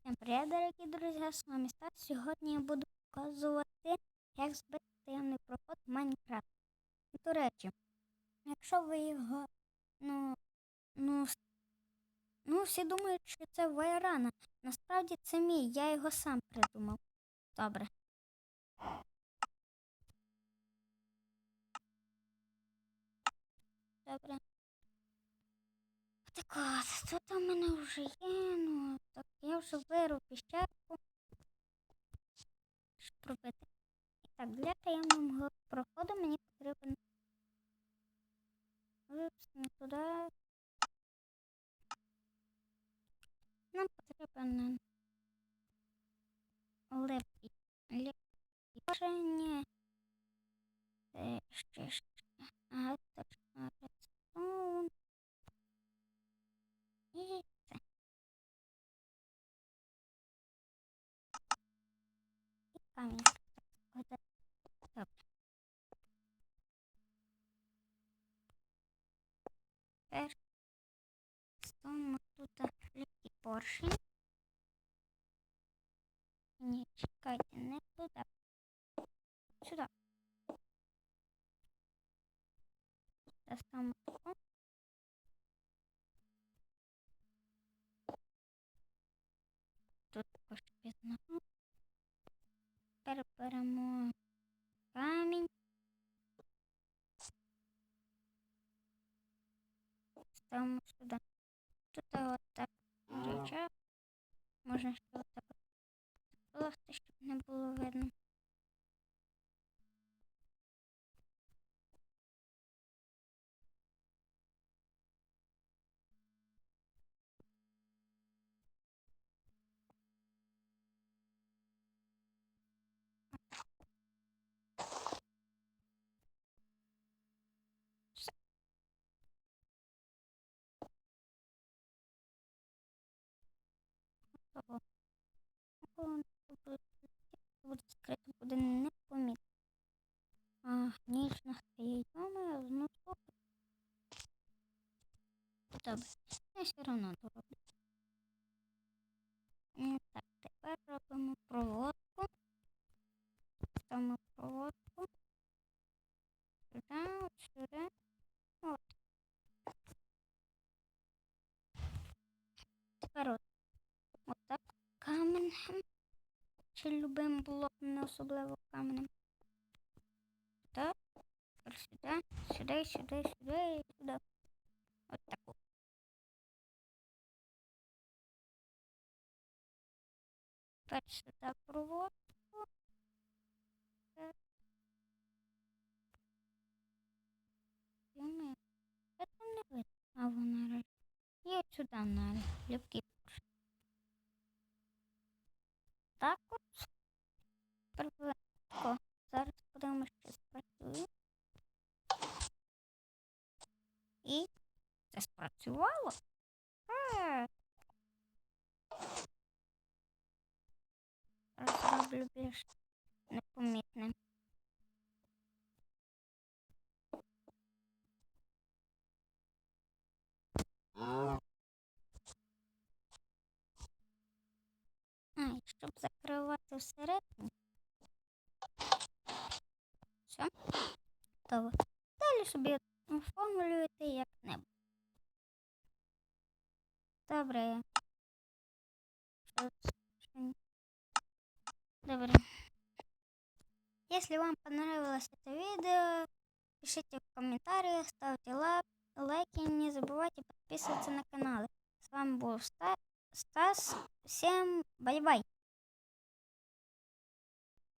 Всім привіт, дорогі друзі, з вами Стас. Сьогодні я буду показувати, як збити таємний проход в Майнкрафт. До речі, якщо ви його, ну, ну, ну, всі думають, що це Вайрана. Насправді це мій, я його сам придумав. Добре. Добре. Так от, тут у мене вже є, так я вже виру піщерку. Щоб робити. І так, для таємного проходу мені потрібен. Упс, не туди. Нам потрібен лепі. Лепішення. Це ще ще. Ага, точно. Редстоун. І це. Добре. Тепер ставимо тут легкий поршень. Ні, чекайте, не туди. Сюди. Доставимо таку. Тут також. Тепер беремо камінь. Ставимо сюди. Тут от так речах. Можна ще отак от щоб не було видно. Коли буде скрито, буде непомітно. А, ніч настає, йома, ну слухай. Добре, я все одно дороблю. Так, тепер робимо проводку. Ставимо проводку. Сюди, сюди. От. Тепер от. Отак каменем. Чи любим блоком, не особливо каменем. Так. Сюди, сюди, сюди, сюди і сюди. От таку. Тепер сюди проводку. Так. Йоми, це там не видно. А вона І от на легкий поршень. Так от. Первинко. Зараз подивимося, що спрацює. І це спрацювало. Так. Зараз більш непомітним. Щоб закривати всередині. Готово. Далі собі оформлюєте як-небудь. Добре. Що це? Що ні? Добре. Если вам понравилось это видео, пишите в комментариях, ставьте лайк, лайки, не забывайте подписываться на канал. С вами был Ста- Стас. Всем бай-бай.